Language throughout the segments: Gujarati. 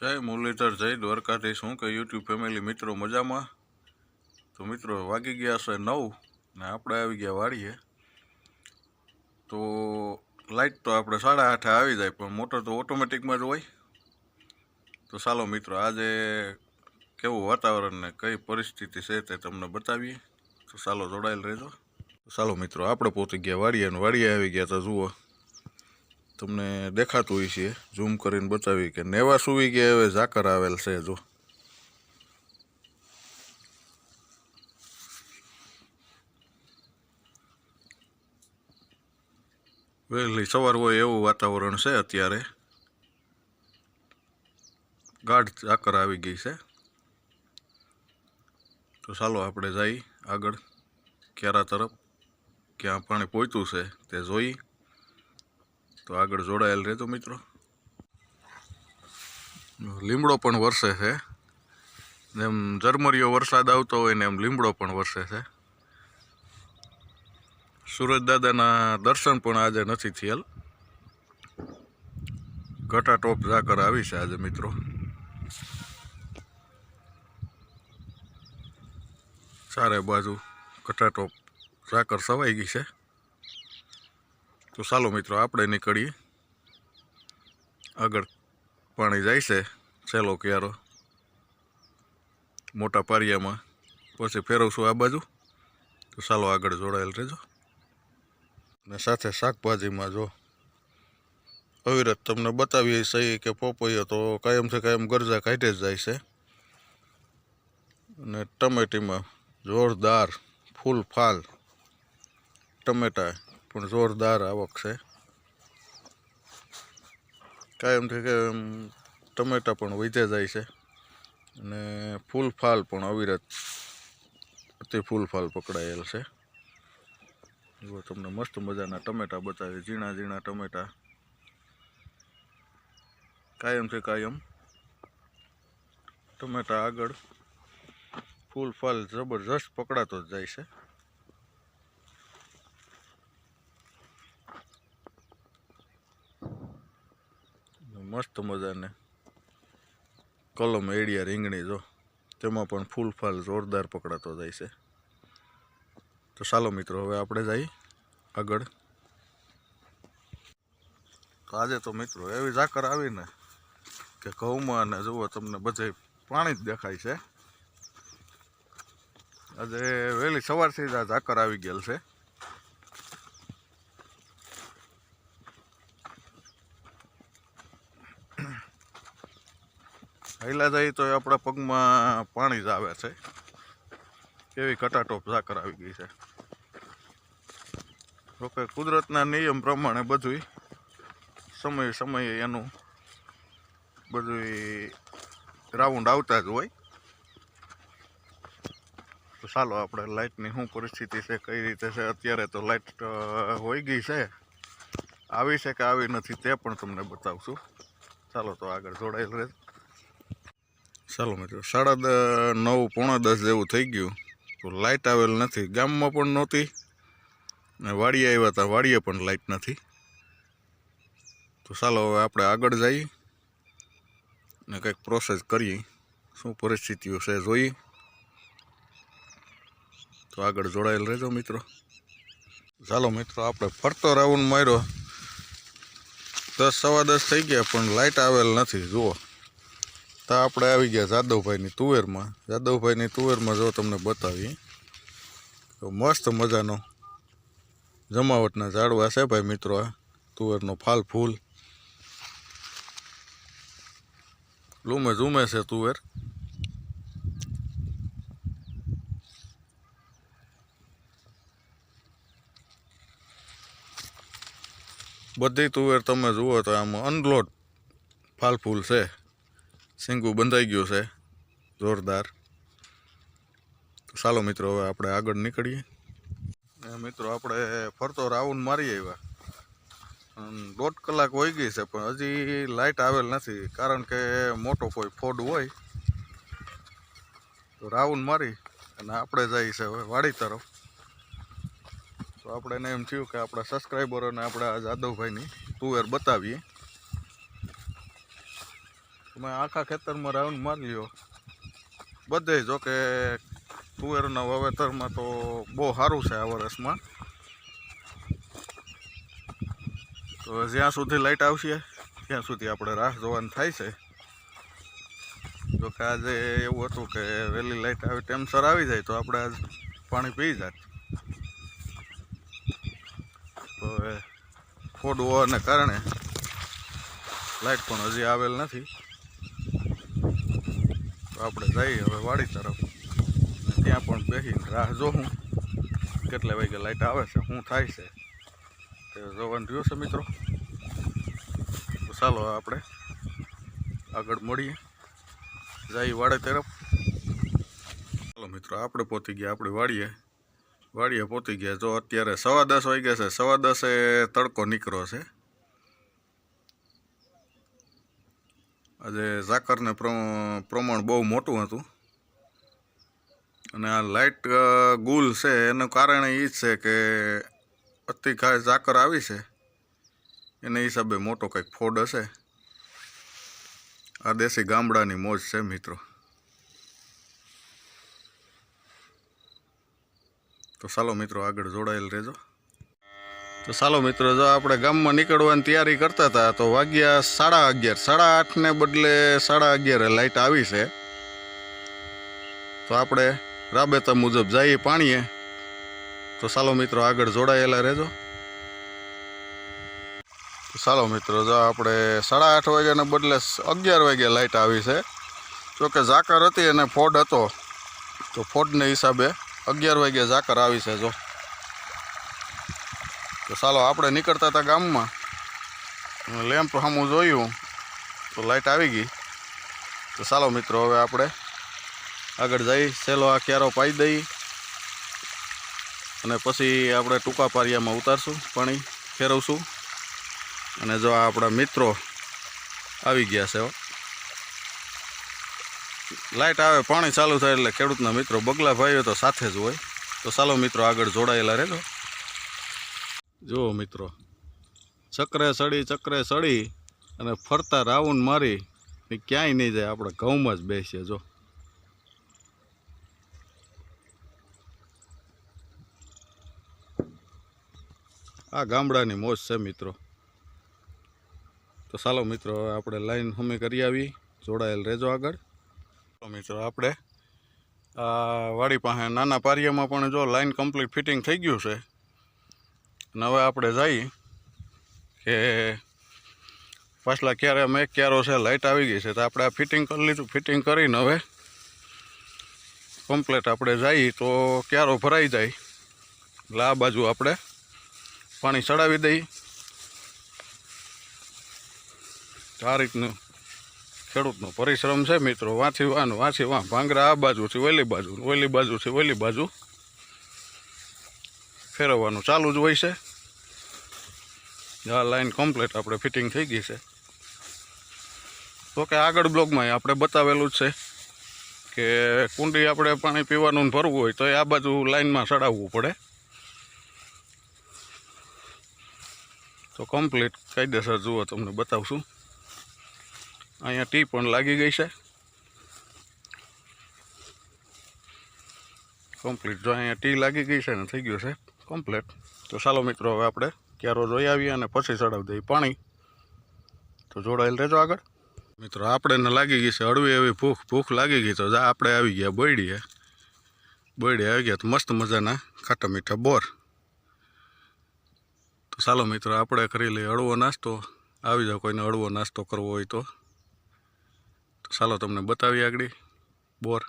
જય મુરલીધર, જય દ્વારકાધીશ. હું કે યુટ્યુબ ફેમિલી મિત્રો મજામાં? તો મિત્રો, વાગી ગયા છે નવ ને આપણે આવી ગયા વાડીએ. તો લાઇટ તો આપણે સાડા આઠે આવી જાય, પણ મોટર તો ઓટોમેટિકમાં જ હોય. તો ચાલો મિત્રો, આજે કેવું વાતાવરણ ને કઈ પરિસ્થિતિ છે તે તમને બતાવીએ. તો ચાલો જોડાયેલ રહેજો. ચાલો મિત્રો, આપણે પહોંચી ગયા વાડીએ અને વાડીએ આવી ગયા તો જુઓ. તમને દેખાતું હોય છે. ઝૂમ કરીને બતાવી કે નેવા સુવી ગયા હવે ઝાકર આવેલ છે જો. વહેલી સવાર હોય એવું વાતાવરણ છે અત્યારે. ગાઢ ઝાકર આવી ગઈ છે. તો ચાલો આપણે જઈ આગળ. ક્યારા તરફ. ક્યાં પાણી પહોંચ્યું છે તે જોઈ. તો આગળ જોડાયેલ રહેજો મિત્રો. લીમડો પણ વરસે છે. જેમ ઝરમરીયો વરસાદ આવતો હોય ને એમ લીમડો પણ વરસે છે. દાદાના દર્શન પણ આજે નથી થયેલ. ઘટા ટોપ ઝાકર આવી છે આજે મિત્રો. ચારે બાજુ ઘટા ટોપ ઝાકર સવાઈ ગઈ છે. તો ચાલો મિત્રો, આપણે નીકળીએ. આગળ પાણી જાય છે, છેલ્લો ક્યારો. મોટા પારિયામાં. પછી ફેરવશું આ બાજુ. તો ચાલો આગળ જોડાયેલ રહેજો. ને સાથે શાકભાજીમાં જો અવિરત તમને બતાવીએ સહી કે પોપૈયો તો કાયમથી કાયમ ગરજા કાઢે જ જાય છે. અને ટમેટીમાં જોરદાર ફૂલ ફાલ ટમેટા પણ જોરદાર આવક છે. કાયમથી કે ટમેટા પણ વધે જાય છે અને ફૂલ ફાલ પણ અવિરત અતિ ફૂલ ફાલ પકડાયેલ છે. જો તમને મસ્ત મજાના ટમેટા બતાવે ઝીણા ઝીણા ટમેટા. કાયમથી કાયમ ટમેટા આગળ ફૂલ ફાલ જબરજસ્ત પકડાતો જ જાય છે. મસ્ત મજાને. કલમ એડિયા રીંગણી જો, તેમાં પણ ફૂલ ફાલ જોરદાર પકડાતો જાય છે. તો ચાલો મિત્રો, હવે આપણે જઈએ આગળ. તો આજે તો મિત્રો એવી ઝાકર આવીને કે ઘઉંમાં અને જુઓ તમને બધે પાણી જ દેખાય છે. આજે વહેલી સવારથી જ આ ઝાકર આવી ગયેલ છે. હાઈલા જાય તો આપણા પગમાં પાણી જ આવે છે. એવી કટાટોપ ઝાકર આવી ગઈ છે. જોકે કુદરતના નિયમ પ્રમાણે બધું સમયે સમયે એનું બધું રાઉન્ડ આવતા જ હોય. તો ચાલો આપણે લાઇટની શું પરિસ્થિતિ છે, કઈ રીતે છે? અત્યારે તો લાઇટ હોઈ ગઈ છે. આવી છે કે આવી નથી તે પણ તમને બતાવશું. ચાલો તો આગળ જોડાયેલ રહે ચાલો મિત્રો, સાડા નવ, પોણા દસ જેવું થઈ ગયું. તો લાઇટ આવેલ નથી. ગામમાં પણ નહોતી ને વાડીએ આવ્યા હતા વાડીએ પણ લાઇટ નથી. તો ચાલો હવે આપણે આગળ જઈએ ને કંઈક પ્રોસેસ કરીએ. શું પરિસ્થિતિઓ છે જોઈએ. તો આગળ જોડાયેલ રહેજો મિત્રો. ચાલો મિત્રો, આપણે ફરતો રાઉન્ડ માર્યો. દસ, સવા દસ થઈ ગયા, પણ લાઇટ આવેલ નથી. જુઓ. તો આપણે આવી ગયા જાદવભાઈની તુવેરમાં. જાદવભાઈની તુવેરમાં જો તમને બતાવીએ તો મસ્ત મજાનો જમાવટના ઝાડવા છે ભાઈ મિત્રો આ તુવેરનો ફાલ ફૂલ. લૂમે ઝૂમે છે તુવેર. બધી તુવેર તમે જુઓ તો આમ અનલોડ ફાલ ફૂલ છે. સિંગું બંધાઈ ગયું છે. જોરદાર. ચાલો મિત્રો, હવે આપણે આગળ નીકળીએ. મિત્રો, આપણે ફરતો રાઉન્ડ મારી આવ્યા. દોઢ કલાક હોઈ ગઈ છે, પણ હજી લાઇટ આવેલ નથી, કારણ કે મોટો કોઈ ફોડ હોય. તો રાઉન્ડ મારી, અને આપણે જઈએ છે હવે વાડી તરફ. તો આપણે એને એમ થયું કે આપણા સબસ્ક્રાઈબરોને આપણે જાદવભાઈની તુવેર બતાવીએ. તમે આખા ખેતરમાં રાઉન્ડ મારી લ્યો બધે જો કે તુવેરના વાવેતરમાં તો બહુ સારું છે આ વર્ષમાં. તો જ્યાં સુધી લાઇટ આવશે, ત્યાં સુધી આપણે રાહ જોવાનું થાય છે. જો કે આજે એવું હતું કે વહેલી લાઈટ આવી ટેમસર આવી જાય તો આપણે આજ પાણી પી જાત. તો ફોડ હોવાને કારણે લાઈટ પણ હજી આવેલ નથી. તો આપણે જઈએ હવે વાડી તરફ. ત્યાં પણ બેસીને રાહ જોઉં કેટલા વાગે લાઈટ આવે છે, શું થાય છે, તે જોવાનું રહ્યું છે મિત્રો. તો ચાલો આપણે આગળ મળીએ. જઈ વાડી તરફ. ચાલો મિત્રો, આપણે પહોંચી ગયા આપણે વાડીએ. વાડીએ પહોંચી ગયા. જો અત્યારે સવા દસ વાગ્યા છે, સવા દસે તડકો નીકળ્યો છે. આજે ઝાકરને પ્ર- પ્રમાણ બહુ મોટું હતું. અને આ લાઇટ ગુલ છે, એનું કારણ એ જ છે કે અતિ ખાસ ઝાકર આવી છે. એને હિસાબે મોટો કંઈક ફોડ હશે. આ દેશી ગામડાની મોજ છે મિત્રો. તો ચાલો મિત્રો આગળ જોડાયેલ રહેજો. તો ચાલો મિત્રો, જો આપણે ગામમાં નીકળવાની તૈયારી કરતા હતા, તો વાગ્યા સાડા અગિયાર, સાડા આઠને બદલે સાડા અગિયારે લાઇટ આવી છે. તો આપણે રાબેતા મુજબ જઈએ પાણીએ. તો ચાલો મિત્રો, આગળ જોડાયેલા રહેજો. ચાલો મિત્રો, જો આપણે સાડા આઠ વાગ્યાને બદલે અગિયાર વાગ્યા લાઇટ આવી છે. જોકે ઝાકર હતી અને ફોડ હતો. તો ફોડને હિસાબે અગિયાર વાગ્યા ઝાકર આવી છે, જો. તો ચાલો આપણે નીકળતા હતા ગામમાં. લેમ્પ સામું જોયું, તો લાઇટ આવી ગઈ. તો ચાલો મિત્રો, હવે આપણે આગળ જઈ, સેલો આ ક્યારો પાઈ દઈ. અને પછી આપણે ટૂંકા પારિયામાં ઉતારશું, પાણી ફેરવશું. અને જો આપણા મિત્રો આવી ગયા છે. લાઇટ આવે, પાણી ચાલુ થાય એટલે ખેડૂતના મિત્રો બગલા ભાઈઓ તો સાથે જ હોય. તો ચાલો મિત્રો આગળ જોડાયેલા રહેજો. જુઓ મિત્રો, ચક્રે સડી ચક્રે સડી અને ફરતા રાઉન્ડ મારી ને ક્યાંય નહીં જાય, આપણે ઘઉંમાં જ બેસીએ, જો. આ ગામડાની મોજ છે મિત્રો. તો ચાલો મિત્રો, હવે આપણે લાઈન હમી કરી આવી, જોડાયેલ રહેજો આગળ. મિત્રો, આપણે વાડી પાસે, નાના પારિયામાં પણ જો લાઈન કમ્પ્લીટ ફિટિંગ થઈ ગયું છે અને હવે આપણે જઈએ કે પાછલા ક્યારે અમે ક્યારો છે લાઇટ આવી ગઈ છે, તો આપણે આ ફિટિંગ કરી લીધું. ફિટિંગ કરીને હવે કમ્પ્લેટ આપણે જઈએ તો ક્યારો ભરાઈ જાય. એટલે આ બાજુ આપણે પાણી ચડાવી દઈએ. આ રીતનું ખેડૂતનો પરિશ્રમ છે મિત્રો. વાંચી વાનું વાંચી વાં ભાંગરા આ બાજુથી ઓલી બાજુ, ઓલી બાજુથી ઓલી બાજુ. ફેરવવાનું ચાલુ જ હોય છે. આ લાઈન કમ્પ્લીટ આપણે ફિટિંગ થઈ ગઈ છે. તો કે આગળ બ્લોગમાં આપણે બતાવેલું જ છે કે કુંડી આપણે પાણી પીવાનું ભરવું હોય તો એ આ બાજુ લાઈનમાં ચડાવવું પડે. તો કમ્પ્લીટ કાયદેસર જુઓ તમને બતાવશું. અહીંયા ટી પણ લાગી ગઈ છે. કમ્પ્લીટ જો અહીંયા ટી લાગી ગઈ છે ને, થઈ ગયું છે. કમ્પ્લીટ તો ચાલો મિત્રો, હવે આપણે ક્યારો જોઈ આવીએ અને પછી ચડાવી દઈએ પાણી. તો જોડાયેલ રહેજો આગળ. મિત્રો આપણે લાગી ગઈ છે હળવી એવી ભૂખ. ભૂખ લાગી ગઈ તો જા, આપણે આવી ગયા બોયડીએ. બોયડી આવી ગયા તો મસ્ત મજાના ખાટા મીઠા બોર. તો ચાલો મિત્રો, આપણે કરી લઈએ હળવો નાસ્તો. આવી જાઓ કોઈને હળવો નાસ્તો કરવો હોય તો ચાલો તમને બતાવીએ આગળ બોર.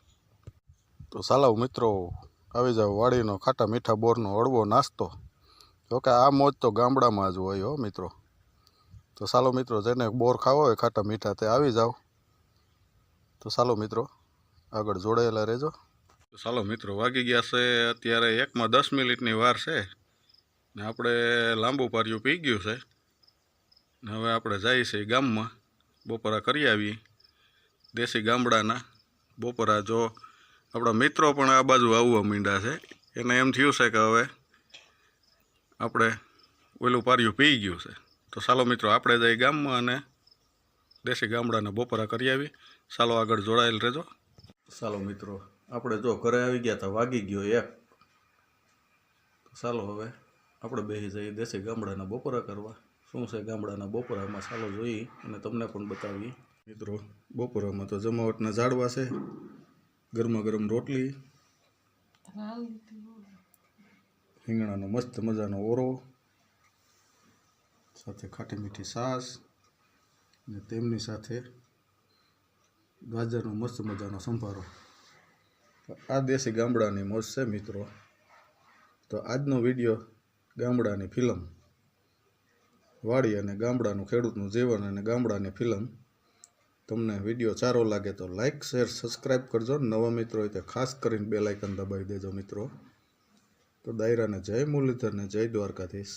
તો ચાલો મિત્રો આવી જાવ વાડીનો ખાટા મીઠા બોરનો હળવો નાસ્તો. જોકે આ મોજ તો ગામડામાં જ હોય હો મિત્રો. તો સાલો મિત્રો જેને બોર ખાવો હોય, ખાટા મીઠા તે આવી જાઓ તો સાલો મિત્રો, આગળ જોડાયેલા રહેજો. તો સાલો મિત્રો વાગી ગયા છે, અત્યારે એકમાં દસ મિનિટની વાર છે. ને આપણે લાંબુ પાર્યું પી ગયું છે. ને હવે આપણે જઈએ છીએ ગામમાં, બપોરા કરી આવીએ. દેશી ગામડાના બપોરા જો આપણા મિત્રો પણ આ બાજુ આવવા માંડ્યા છે. એને એમ થયું છે કે હવે આપણે ઓલું પાર્યું પી ગયું છે. તો ચાલો મિત્રો, આપણે જઈ ગામમાં અને દેશી ગામડાના બપોરા કરી આવી. ચાલો આગળ જોડાયેલ રહેજો. ચાલો મિત્રો, આપણે જો ઘરે આવી ગયા હતા વાગી ગયો એક. તો ચાલો હવે આપણે બેસી જઈએ દેશી ગામડાના બપોરા કરવા. શું છે ગામડાના બપોરામાં? ચાલો જોઈ અને તમને પણ બતાવીએ. મિત્રો, બપોરામાં તો જમાવટના ઝાડવા છે. ગરમા ગરમ રોટલી રીંગણાનો મસ્ત મજાનો ઓરો સાથે ખાટી મીઠી સાસ અને તેમની સાથે ગાજરનો મસ્ત મજાનો સંભારો. આ દેશી ગામડાની મોજ છે મિત્રો. તો આજનો વીડિયો ગામડાની ફિલ્મ. વાડી અને ગામડાનું ખેડૂતનું જીવન અને ગામડાની ફિલ્મ તમને વીડિયો સારો લાગે તો લાઇક શેર સબસ્ક્રાઈબ કરજો. નવા મિત્રો હોય તો ખાસ કરીને બે લાઇકન દબાવી દેજો મિત્રો. તો દાયરાને જય મુરલીધરને જય દ્વારકાધીશ.